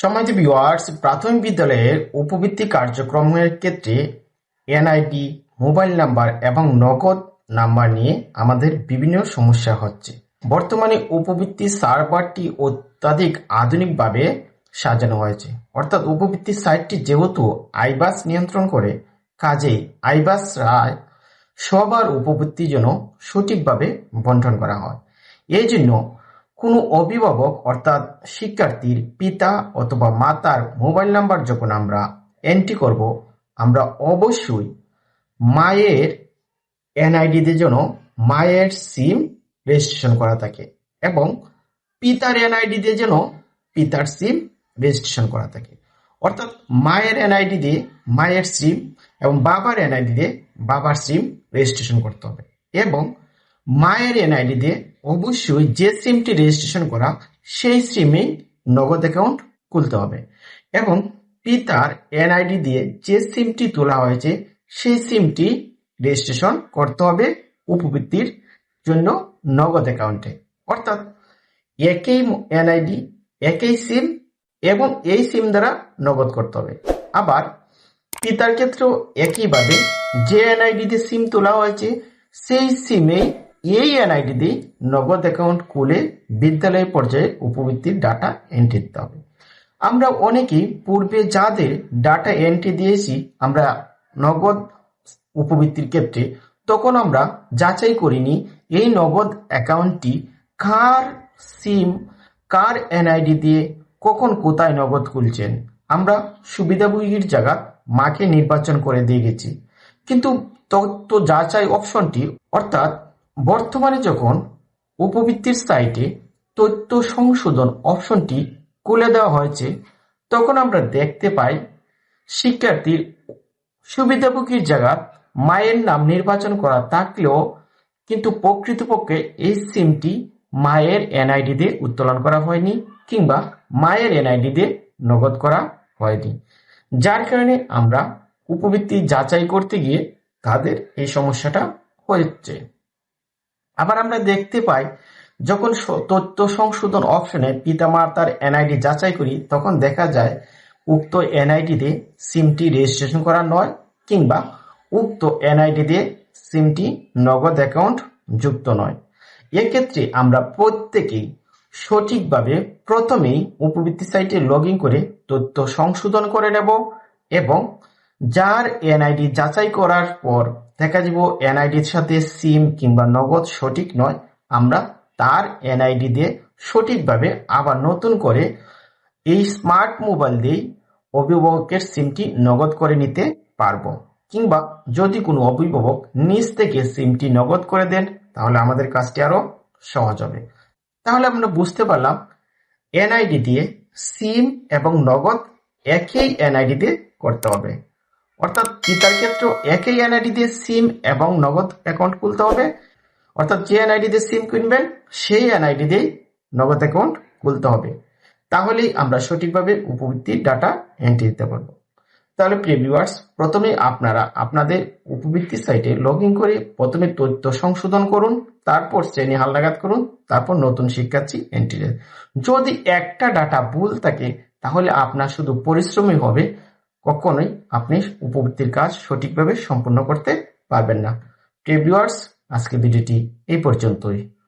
সম্মানিত ভিউয়ার্স প্রাথমিক বিদ্যালয়ের উপবৃত্তি কার্যক্রমের ক্ষেত্রে এনআইডি মোবাইল নাম্বার এবং নগদ নাম্বার নিয়ে আমাদের বিভিন্ন সমস্যা হচ্ছে। বর্তমানে উপবৃত্তি সার্ভারটি অত্যাধিক আধুনিকভাবে সাজানো হয়েছে। অর্থাৎ উপবৃত্তি সাইটটি যেহেতু আইবাস নিয়ন্ত্রণ করে, কাজেই আইবাস রায় সবার উপবৃত্তি যেন সঠিকভাবে বন্টন করা হয়। এই জন্য কোনো অভিভাবক অর্থাৎ শিক্ষার্থীর পিতা অথবা মাতার মোবাইল নাম্বার যখন আমরা এন্ট্রি করব, আমরা অবশ্যই মায়ের এনআইডিতে যেন মায়ের সিম রেজিস্ট্রেশন করা থাকে এবং পিতার এনআইডিতে যেন পিতার সিম রেজিস্ট্রেশন করা থাকে। অর্থাৎ মায়ের এনআইডি দিয়ে মায়ের সিম এবং বাবার এনআইডি দিয়ে বাবার সিম রেজিস্ট্রেশন করতে হবে এবং মায়ের এনআইডি দিয়ে অবশ্যই যে সিমটি রেজিস্ট্রেশন করা, সেই সিমেই নগদ অ্যাকাউন্ট খুলতে হবে। এবং পিতার এনআইডি দিয়ে যে সিমটি তোলা হয়েছে, সেই সিমটি রেজিস্ট্রেশন করতে হবে উপবৃত্তির জন্য নগদ অ্যাকাউন্টে অর্থাৎ একই এনআইডি একই সিম এবং এই সিম দ্বারা নগদ করতে হবে। আবার পিতার ক্ষেত্রেও একইভাবে যে এনআইডিতে সিম তোলা হয়েছে, সেই সিমে এই এনআইডিতে নগদ অ্যাকাউন্ট খুলে বিদ্যালয় পর্যায়ে উপবৃত্তির ডাটা এন্ট্রি দিতে হবে। আমরা অনেকেই পূর্বে যাদের ডাটা এন্ট্রি দিয়েছি, আমরা নগদ উপবৃত্তির ক্ষেত্রে, তখন আমরা যাচাই করিনি এই নগদ অ্যাকাউন্টটি কার সিম কার এনআইডি দিয়ে কখন কোথায় নগদ খুলছেন। আমরা সুবিধাভোগীর জায়গা মাকে নির্বাচন করে দিয়ে গেছি। কিন্তু তথ্য যাচাই অপশনটি অর্থাৎ বর্তমানে যখন উপবৃত্তির সাইটে তথ্য সংশোধন অপশনটি খুলে দেওয়া হয়েছে, তখন আমরা দেখতে পাই শিক্ষার্থীর সুবিধাভোগীর জায়গা মায়ের নাম নির্বাচন করা থাকলেও কিন্তু প্রকৃতপক্ষে এই সিমটি মায়ের এনআইডি দিয়ে উত্তোলন করা হয়নি কিংবা মায়ের এনআইডি দিয়ে নগদ করা হয়নি। যার কারণে আমরা উপবৃত্তি যাচাই করতে গিয়ে তাদের এই সমস্যাটা হচ্ছে আবার আমরা দেখতে পাই, যখন তথ্য সংশোধন অপশনে পিতামাতার এনআইডি যাচাই করি, তখন দেখা যায় উক্ত এনআইডিতে সিমটি রেজিস্ট্রেশন করা নয়, কিংবা উক্ত এনআইডি দিয়ে সিমটি নগদ অ্যাকাউন্ট যুক্ত নয়। এক্ষেত্রে আমরা প্রত্যেকেই সঠিকভাবে প্রথমেই উপবৃত্তি সাইটে লগ করে তথ্য সংশোধন করে নেব এবং যার এনআইডি যাচাই করার পর দেখা যাব এনআইডির সাথে সিম কিংবা নগদ সঠিক নয়। আমরা তার এনআইডি দিয়ে সঠিকভাবে আবার নতুন করে এই স্মার্ট মোবাইল দিয়েই অভিভাবকের সিমটি নগদ করে নিতে পারব। কিংবা যদি কোনো অভিভাবক নিজ থেকে সিমটি নগদ করে দেন, তাহলে আমাদের কাজটি আরও সহজ হবে। তাহলে আমরা বুঝতে পারলাম এনআইডি দিয়ে সিম এবং নগদ একই এনআইডি দিয়ে করতে হবে। অর্থাৎ পিতার ক্ষেত্রেও একই এনআইডি দিয়ে সিম এবং নগদ অ্যাকাউন্ট খুলতে হবে। অর্থাৎ যে এনআইডি দিয়ে সিম কিনবেন, সেই এনআইডি দিয়েই নগদ অ্যাকাউন্ট খুলতে হবে। তাহলেই আমরা সঠিকভাবে উপবৃত্তির ডাটা এন্ট্রি দিতে পারব। তাহলে প্রিয় ভিউয়ার্স প্রথমে আপনারা আপনাদের উপবৃত্তি সাইটে লগ করে প্রথমে তথ্য সংশোধন করুন, তারপর শ্রেণি হালনাগাদ করুন, তারপর নতুন শিক্ষার্থী এন্ট্রি যদি একটা ডাটা ভুল থাকে, তাহলে আপনার শুধু পরিশ্রমই হবে কখনোই আপনি উপবৃত্তির কাজ সঠিকভাবে সম্পন্ন করতে পারবেন না। প্রিয় আজকে ভিডিওটি এই পর্যন্তই।